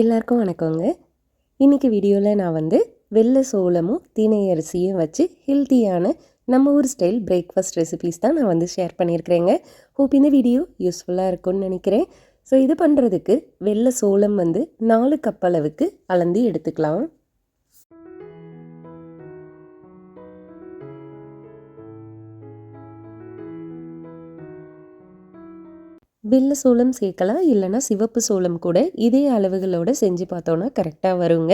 எல்லாருக்கும் வணக்கங்க. இன்றைக்கி வீடியோவில் நான் வந்து வெள்ளை சோளமும் தினை அரிசியும் வச்சு ஹெல்த்தியான நம்ம ஊர் ஸ்டைல் பிரேக்ஃபாஸ்ட் ரெசிபீஸ் தான் நான் வந்து ஷேர் பண்ணியிருக்கிறேங்க. ஹோப் இந்த வீடியோ யூஸ்ஃபுல்லாக இருக்கும்னு நினைக்கிறேன். ஸோ இது பண்ணுறதுக்கு வெள்ளை சோளம் வந்து நாலு கப் அளவுக்கு அளந்து எடுத்துக்கலாம். வெள்ளை சோளம் சேர்க்கலாம் இல்லைனா சிவப்பு சோளம் கூட. இதே அளவுகளோடு செஞ்சு பார்த்தோன்னா கரெக்டாக வருங்க.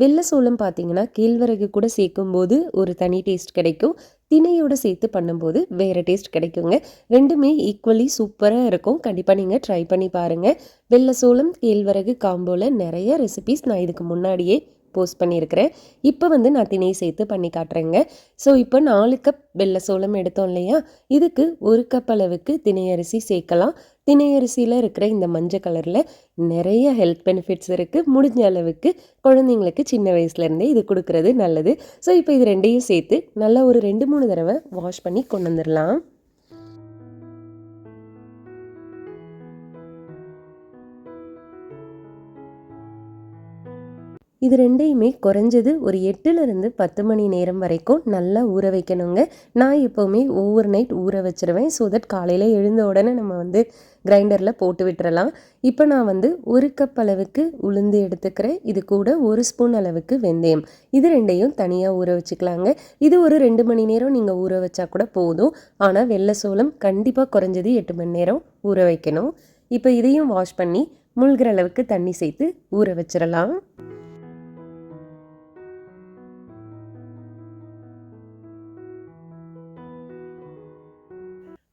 வெள்ளை சோளம் பார்த்தீங்கன்னா கேழ்வரகு கூட சேர்க்கும்போது ஒரு தனி டேஸ்ட் கிடைக்கும். திணையோடு சேர்த்து பண்ணும்போது வேறு டேஸ்ட் கிடைக்குங்க. ரெண்டுமே ஈக்குவலி சூப்பராக இருக்கும். கண்டிப்பாக நீங்கள் ட்ரை பண்ணி பாருங்கள் வெள்ளை சோளம் கேழ்வரகு காம்போவில் நிறைய ரெசிபிஸ் நான் இதுக்கு முன்னாடியே போஸ்ட் பண்ணியிருக்கிறேன். இப்போ வந்து நான் திணை சேர்த்து பண்ணி காட்டுறேங்க. ஸோ இப்போ நாலு கப் வெள்ளை சோளம் எடுத்தோம் இல்லையா? இதுக்கு ஒரு கப் அளவுக்கு திணை அரிசி சேர்க்கலாம். திணை அரிசியில் இருக்கிற இந்த மஞ்சள் கலரில் நிறைய ஹெல்த் பெனிஃபிட்ஸ் இருக்குது முடிஞ்ச அளவுக்கு குழந்தைங்களுக்கு சின்ன வயசுலேருந்தே இது கொடுக்குறது நல்லது. ஸோ இப்போ இது ரெண்டையும் சேர்த்து நல்லா ஒரு ரெண்டு மூணு தடவை வாஷ் பண்ணி கொண்டு வந்துடலாம் இது ரெண்டையுமே குறைஞ்சது ஒரு எட்டுலேருந்து பத்து மணி நேரம் வரைக்கும் நல்லா ஊற வைக்கணுங்க. நான் எப்போவுமே ஓவர் நைட் ஊற வச்சுருவேன். ஸோ தட் காலையில் எழுந்த உடனே நம்ம வந்து கிரைண்டரில் போட்டு விட்டுறலாம். இப்போ நான் வந்து ஒரு கப் அளவுக்கு உளுந்து எடுத்துக்கிறேன். இது கூட ஒரு ஸ்பூன் அளவுக்கு வெந்தயம். இது ரெண்டையும் தனியாக ஊற வச்சுக்கலாங்க. இது ஒரு ரெண்டு மணி நேரம் நீங்கள் ஊற வச்சா கூட போதும். ஆனால் வெள்ளை சோளம் கண்டிப்பாக குறைஞ்சது எட்டு மணி நேரம் ஊற வைக்கணும். இப்போ இதையும் வாஷ் பண்ணி முழுகிற அளவுக்கு தண்ணி சேர்த்து ஊற வச்சிடலாம்.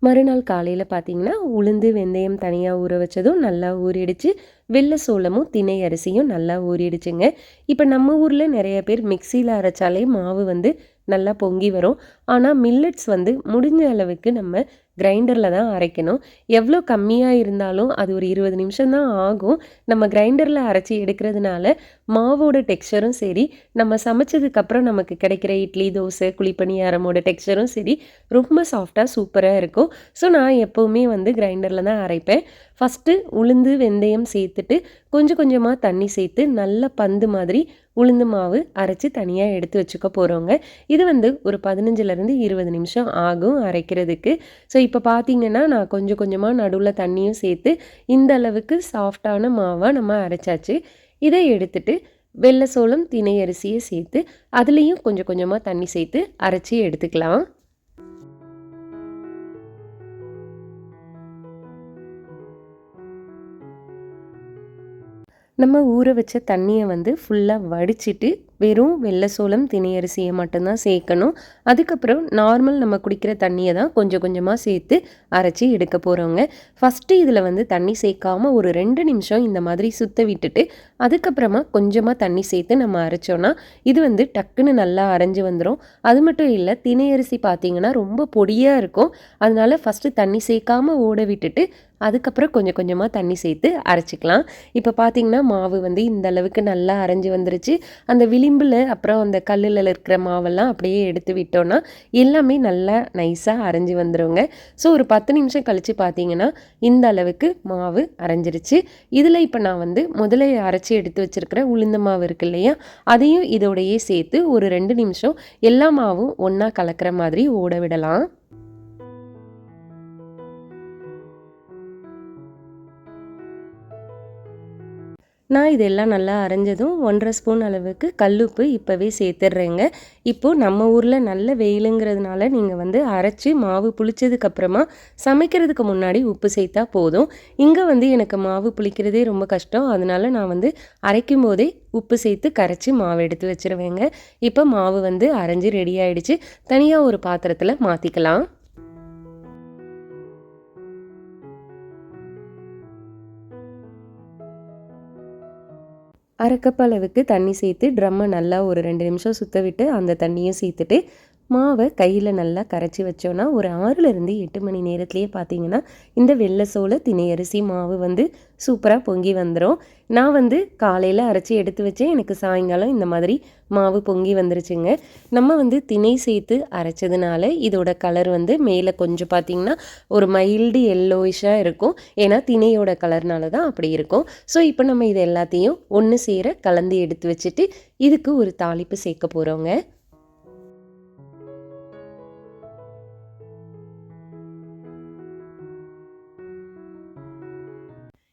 மறுநாள் காலையில் பார்த்தீங்கன்னா உளுந்து வெந்தயம் தனியாக ஊற வச்சதும் நல்லா ஊறிடுச்சு. வெள்ளை சோளமும் திணை அரிசியும் நல்லா ஊறிடுச்சுங்க. இப்போ நம்ம ஊரில் நிறைய பேர் மிக்சியில் அரைச்சாலே மாவு வந்து நல்லா பொங்கி வரும். ஆனால் மில்லட்ஸ் வந்து முடிஞ்ச அளவுக்கு நம்ம கிரைண்டரில் தான் அரைக்கணும். எவ்வளோ கம்மியாக இருந்தாலும் அது ஒரு இருபது நிமிஷம் தான் ஆகும். நம்ம கிரைண்டரில் அரைச்சி எடுக்கிறதுனால மாவோட டெக்ஸ்சரும் சரி நம்ம சமைச்சதுக்கப்புறம் நமக்கு கிடைக்கிற இட்லி தோசை குழிப்பணியாரமோட டெக்ஸ்சரும் சரி ரொம்ப சாஃப்டாக சூப்பராக இருக்கும். ஸோ நான் எப்போவுமே வந்து கிரைண்டரில் தான் அரைப்பேன். ஃபஸ்ட்டு உளுந்து வெந்தயம் சேர்த்துட்டு கொஞ்சம் கொஞ்சமாக தண்ணி சேர்த்து நல்ல பந்து மாதிரி உளுந்து மாவு அரைச்சி தனியாக எடுத்து வச்சுக்க போகிறோங்க இது வந்து ஒரு பதினஞ்சுலேருந்து இருபது நிமிஷம் ஆகும் அரைக்கிறதுக்கு. ஸோ இப்போ பார்த்தீங்கன்னா நான் கொஞ்சம் கொஞ்சமாக நடுவில் தண்ணியும் சேர்த்து இந்த அளவுக்கு சாஃப்டான மாவாக நம்ம அரைச்சாச்சு. இதை எடுத்துட்டு வெள்ளை சோளம் திணை அரிசியை சேர்த்து அதுலேயும் கொஞ்சம் கொஞ்சமாக தண்ணி சேர்த்து அரைச்சி எடுத்துக்கலாம். நம்ம ஊற வச்ச தண்ணியை வந்து ஃபுல்லாக வடிச்சிட்டு வெறும் வெள்ளை சோளம் திணையரிசியை மட்டும்தான் சேர்க்கணும். அதுக்கப்புறம் நார்மல் நம்ம குடிக்கிற தண்ணியை தான் கொஞ்சம் கொஞ்சமாக சேர்த்து அரைச்சி எடுக்க போகிறோங்க ஃபஸ்ட்டு இதில் வந்து தண்ணி சேர்க்காமல் ஒரு ரெண்டு நிமிஷம் இந்த மாதிரி சுத்த விட்டுட்டு அதுக்கப்புறமா கொஞ்சமாக தண்ணி சேர்த்து நம்ம அரைச்சோன்னா இது வந்து டக்குன்னு நல்லா அரைஞ்சி வந்துடும் அது மட்டும் இல்லை திணையரிசி பார்த்திங்கன்னா ரொம்ப பொடியாக இருக்கும். அதனால ஃபஸ்ட்டு தண்ணி சேர்க்காமல் ஓட விட்டுட்டு அதுக்கப்புறம் கொஞ்சம் கொஞ்சமாக தண்ணி சேர்த்து அரைச்சிக்கலாம். இப்போ பார்த்தீங்கன்னா மாவு வந்து இந்த அளவுக்கு நல்லா அரைஞ்சி வந்துருச்சு. அந்த விளிம்பில் அப்புறம் அந்த கல்லில் இருக்கிற மாவெல்லாம் அப்படியே எடுத்து விட்டோன்னா எல்லாமே நல்லா நைஸாக அரைஞ்சி வந்துடுங்க ஸோ ஒரு பத்து நிமிஷம் கழித்து பார்த்தீங்கன்னா இந்த அளவுக்கு மாவு அரைஞ்சிருச்சு. இதில் இப்போ நான் வந்து முதல்ல அரைச்சி எடுத்து வச்சுருக்கிற உளுந்த மாவு இருக்கு இல்லையா அதையும் இதோடையே சேர்த்து ஒரு ரெண்டு நிமிஷம் எல்லா மாவும் ஒன்றா கலக்கிற மாதிரி ஓட விடலாம். நான் இதெல்லாம் நல்லா அரைஞ்சதும் ஒன்றரை ஸ்பூன் அளவுக்கு கல்லுப்பு இப்போவே சேர்த்துட்றேங்க. இப்போது நம்ம ஊரில் நல்ல வெயிலுங்கிறதுனால நீங்கள் வந்து அரைச்சி மாவு புளிச்சதுக்கப்புறமா சமைக்கிறதுக்கு முன்னாடி உப்பு சேர்த்தா போதும். இங்கே வந்து எனக்கு மாவு புளிக்கிறதே ரொம்ப கஷ்டம். அதனால நான் வந்து அரைக்கும் போதே உப்பு சேர்த்து கரைச்சி மாவு எடுத்து வச்சுருவேங்க. இப்போ மாவு வந்து அரைஞ்சி ரெடி ஆகிடுச்சு தனியாக ஒரு பாத்திரத்தில் மாற்றிக்கலாம் அரைக்கப் அளவுக்கு தண்ணி சேர்த்து ட்ரம்மை நல்லா ஒரு ரெண்டு நிமிஷம் சுத்த விட்டு அந்த தண்ணியும் சேர்த்துட்டு மாவை கையில் நல்லா கரைச்சி வச்சோன்னா ஒரு ஆறுலேருந்து எட்டு மணி நேரத்துலேயே பார்த்தீங்கன்னா இந்த வெள்ளை சோள திணையரிசி மாவு வந்து சூப்பராக பொங்கி வந்துடும் நான் வந்து காலையில் அரைச்சி எடுத்து வச்சேன் எனக்கு சாயங்காலம் இந்த மாதிரி மாவு பொங்கி வந்துருச்சுங்க. நம்ம வந்து திணை சேர்த்து அரைச்சதுனால இதோட கலர் வந்து மேலே கொஞ்சம் பார்த்திங்கன்னா ஒரு மைல்டு எல்லோயிஷாக இருக்கும். ஏன்னா திணையோட கலர்னால தான் அப்படி இருக்கும். ஸோ இப்போ நம்ம இது எல்லாத்தையும் ஒன்று சேர கலந்து எடுத்து வச்சுட்டு இதுக்கு ஒரு தாளிப்பு சேர்க்க போகிறோங்க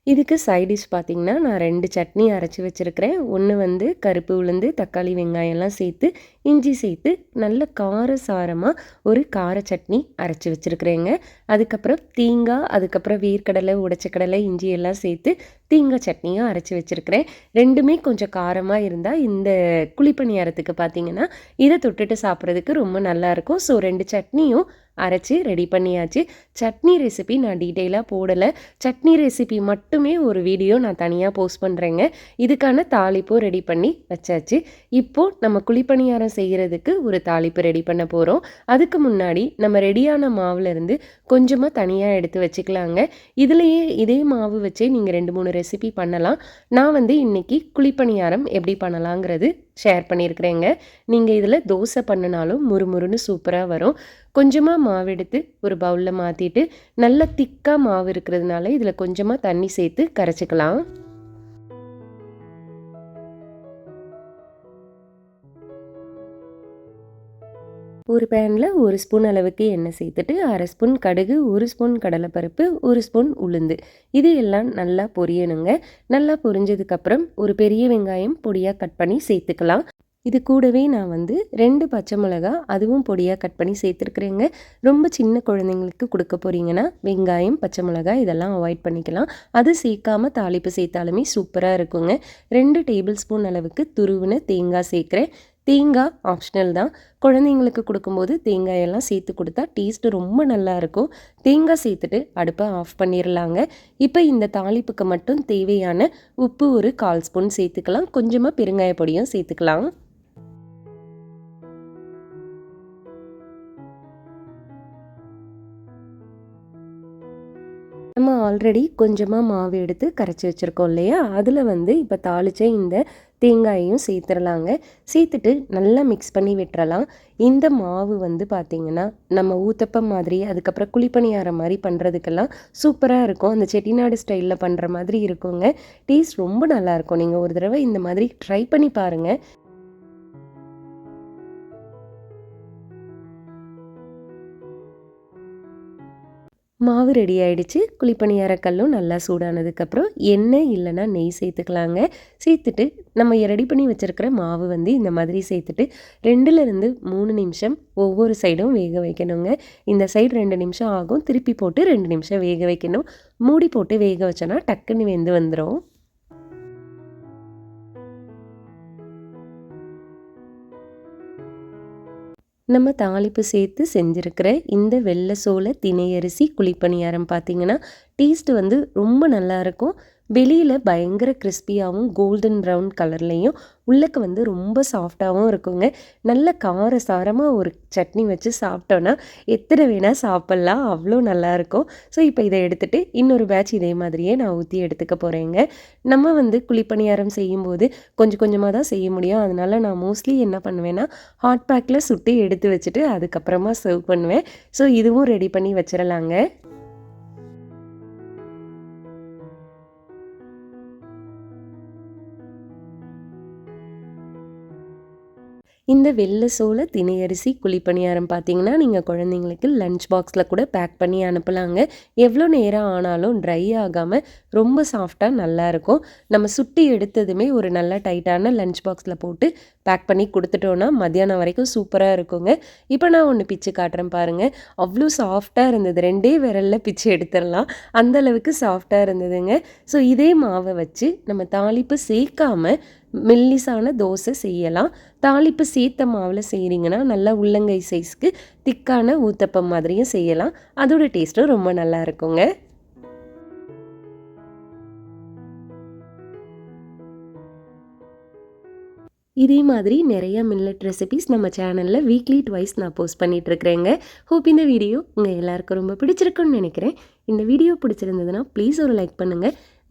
இதுக்கு சைடிஷ் பார்த்திங்கன்னா நான் ரெண்டு சட்னி அரைச்சி வச்சுருக்கிறேன். ஒன்று வந்து கருப்பு உளுந்து தக்காளி வெங்காயம்லாம் சேர்த்து இஞ்சி சேர்த்து நல்ல கார சாரமாக ஒரு கார சட்னி அரைச்சி வச்சுருக்குறேங்க. அதுக்கப்புறம் தீங்காய் அதுக்கப்புறம் வேர்க்கடலை உடச்சக்கடலை இஞ்சி எல்லாம் சேர்த்து தீங்காய் சட்னியும் அரைச்சி வச்சுருக்கிறேன். ரெண்டுமே கொஞ்சம் காரமாக இருந்தால் இந்த குழிப்பணியாரத்துக்கு பார்த்திங்கன்னா இதை தொட்டுட்டு சாப்பிட்றதுக்கு ரொம்ப நல்லாயிருக்கும் ஸோ ரெண்டு சட்னியும் அரைச்சி ரெடி பண்ணியாச்சு. சட்னி ரெசிபி நான் டீட்டெயிலாக போடலை. சட்னி ரெசிபி மட்டுமே ஒரு வீடியோ நான் தனியாக போஸ்ட் பண்ணுறேங்க இதுக்கான தாளிப்பும் ரெடி பண்ணி வச்சாச்சு. இப்போது நம்ம குழிப்பணியாரம் செய்கிறதுக்கு ஒரு தாளிப்பு ரெடி பண்ண போகிறோம் அதுக்கு முன்னாடி நம்ம ரெடியான மாவுலேருந்து கொஞ்சமாக தனியாக எடுத்து வச்சுக்கலாங்க. இதுலேயே இதே மாவு வச்சே நீங்கள் ரெண்டு மூணு ரெசிபி பண்ணலாம். நான் வந்து இன்றைக்கி குழிப்பணியாரம் எப்படி பண்ணலாங்கிறது ஷேர் பண்ணியிருக்கிறேங்க. நீங்கள் இதில் தோசை பண்ணினாலும் முறுமுறுன்னு சூப்பராக வரும். கொஞ்சமாக மாவு எடுத்து ஒரு பவுலில் மாற்றிட்டு நல்ல திக்காக மாவு இருக்கிறதுனால இதில் கொஞ்சமாக தண்ணி சேர்த்து கரைச்சிக்கலாம். ஒரு பேனில் ஒரு ஸ்பூன் அளவுக்கு எண்ணெய் சேர்த்துட்டு அரை ஸ்பூன் கடுகு ஒரு ஸ்பூன் கடலைப்பருப்பு ஒரு ஸ்பூன் உளுந்து. இது எல்லாம் நல்லா பொரியணுங்க. நல்லா பொரிஞ்சதுக்கப்புறம் ஒரு பெரிய வெங்காயம் பொடியாக கட் பண்ணி சேர்த்துக்கலாம். இது கூடவே நான் வந்து ரெண்டு பச்சை மிளகா அதுவும் பொடியாக கட் பண்ணி சேர்த்துருக்குறேங்க. ரொம்ப சின்ன குழந்தைங்களுக்கு கொடுக்க போகிறீங்கன்னா வெங்காயம் பச்சை மிளகாய் இதெல்லாம் அவாய்ட் பண்ணிக்கலாம். அது சேர்க்காம தாளிப்பு சேர்த்தாலுமே சூப்பராக இருக்குங்க. ரெண்டு டேபிள் ஸ்பூன் அளவுக்கு துருவின தேங்காய் சேர்க்குறேன். தேங்காய் ஆப்ஷனல் தான். குழந்தைங்களுக்கு கொடுக்கும்போது தேங்காயெல்லாம் சேர்த்து கொடுத்தா டேஸ்ட்டு ரொம்ப நல்லாயிருக்கும் தேங்காய் சேர்த்துட்டு அடுப்பை ஆஃப் பண்ணிடலாங்க இப்போ இந்த தாளிப்புக்கு மட்டும் தேவையான உப்பு ஒரு கால் ஸ்பூன் சேர்த்துக்கலாம். கொஞ்சமாக பெருங்காய பொடியும் சேர்த்துக்கலாம். நம்ம ஆல்ரெடி கொஞ்சமாக மாவு எடுத்து கரைச்சி வச்சுருக்கோம் இல்லையா? அதில் வந்து இப்போ தாளித்த இந்த தேங்காயையும் சேர்த்துடலாங்க சேர்த்துட்டு நல்லா மிக்ஸ் பண்ணி விட்டுறலாம். இந்த மாவு வந்து பார்த்திங்கன்னா நம்ம ஊத்தப்பம் மாதிரி அதுக்கப்புறம் குழிப்பணியார மாதிரி பண்ணுறதுக்கெல்லாம் சூப்பராக இருக்கும். அந்த செட்டிநாடு ஸ்டைலில் பண்ணுற மாதிரி இருக்குங்க. டேஸ்ட் ரொம்ப நல்லாயிருக்கும் நீங்கள் ஒரு தடவை இந்த மாதிரி ட்ரை பண்ணி பாருங்கள் மாவு ரெடி ஆகிடுச்சு குழிப்பணியாரக்கல்லும் நல்லா சூடானதுக்கப்புறம் எண்ணெய் இல்லைன்னா நெய் சேர்த்துக்கலாங்க. சேர்த்துட்டு நம்ம ரெடி பண்ணி வச்சுருக்கிற மாவு வந்து இந்த மாதிரி சேர்த்துட்டு ரெண்டுலேருந்து மூணு நிமிஷம் ஒவ்வொரு சைடும் வேக வைக்கணுங்க. இந்த சைடு ரெண்டு நிமிஷம் ஆகும். திருப்பி போட்டு ரெண்டு நிமிஷம் வேக வைக்கணும். மூடி போட்டு வேக வச்சோன்னா டக்குன்னு வெந்து வந்துடும் நம்ம தாளிப்பு சேர்த்து செஞ்சுருக்கிற இந்த வெள்ளை சோள திணையரிசி குழிப்பணியாரம் பார்த்திங்கன்னா டேஸ்ட்டு வந்து ரொம்ப நல்லாயிருக்கும் வெளியில் பயங்கர கிறிஸ்பியாகவும் கோல்டன் ப்ரௌன் கலர்லேயும் உள்ளக்கு வந்து ரொம்ப சாஃப்டாகவும் இருக்குங்க. நல்ல கார சாரமாக ஒரு சட்னி வச்சு சாப்பிட்டோன்னா எத்தனை வேணால் சாப்பிட்லாம் அவ்வளோ நல்லாயிருக்கும். ஸோ இப்போ இதை எடுத்துகிட்டு இன்னொரு பேட்ச் இதே மாதிரியே நான் ஊற்றி எடுத்துக்க போகிறேங்க நம்ம வந்து குழிப்பணியாரம் செய்யும்போது கொஞ்சம் கொஞ்சமாக தான் செய்ய முடியும். அதனால் நான் மோஸ்ட்லி என்ன பண்ணுவேன்னா ஹாட் பேக்கில் சுட்டு எடுத்து வச்சுட்டு அதுக்கப்புறமா சர்வ் பண்ணுவேன். ஸோ இதுவும் ரெடி பண்ணி வச்சிடலாங்க இந்த வெள்ளை சோள திணையரிசி குழிப்பணியாரம் பார்த்தீங்கன்னா நீங்கள் குழந்தைங்களுக்கு லஞ்ச் பாக்ஸில் கூட பேக் பண்ணி அனுப்பலாங்க. எவ்வளோ நேரம் ஆனாலும் ட்ரை ஆகாமல் ரொம்ப சாஃப்டாக நல்லாயிருக்கும் நம்ம சுட்டி எடுத்ததுமே ஒரு நல்ல டைட்டான லஞ்ச் பாக்ஸில் போட்டு பேக் பண்ணி கொடுத்துட்டோன்னா மத்தியானம் வரைக்கும் சூப்பராக இருக்குங்க. இப்போ நான் ஒன்று பிச்சு காட்டுறேன் பாருங்கள் அவ்வளோ சாஃப்டாக இருந்தது. ரெண்டே விரலில் பிச்சு எடுத்துடலாம். அந்தளவுக்கு சாஃப்டாக இருந்ததுங்க. ஸோ இதே மாவை வச்சு நம்ம தாளிப்பு சேர்க்காமல் மெல்லிசான தோசை செய்யலாம். தாளிப்பு சீத்த மாவில் செய்கிறீங்கன்னா நல்லா உள்ளங்கை சைஸ்க்கு திக்கான ஊத்தப்பம் மாதிரியும் செய்யலாம். அதோட டேஸ்ட்டும் ரொம்ப நல்லா இருக்குங்க. இதே மாதிரி நிறைய மில்லட் ரெசிபிஸ் நம்ம சேனலில் வீக்லி ட்வைஸ் நான் போஸ்ட் பண்ணிகிட்ருக்கிறேங்க ஹோப் இந்த வீடியோ உங்கள் எல்லாருக்கும் ரொம்ப பிடிச்சிருக்குன்னு நினைக்கிறேன். இந்த வீடியோ பிடிச்சிருந்ததுன்னா ப்ளீஸ் ஒரு லைக் பண்ணுங்கள்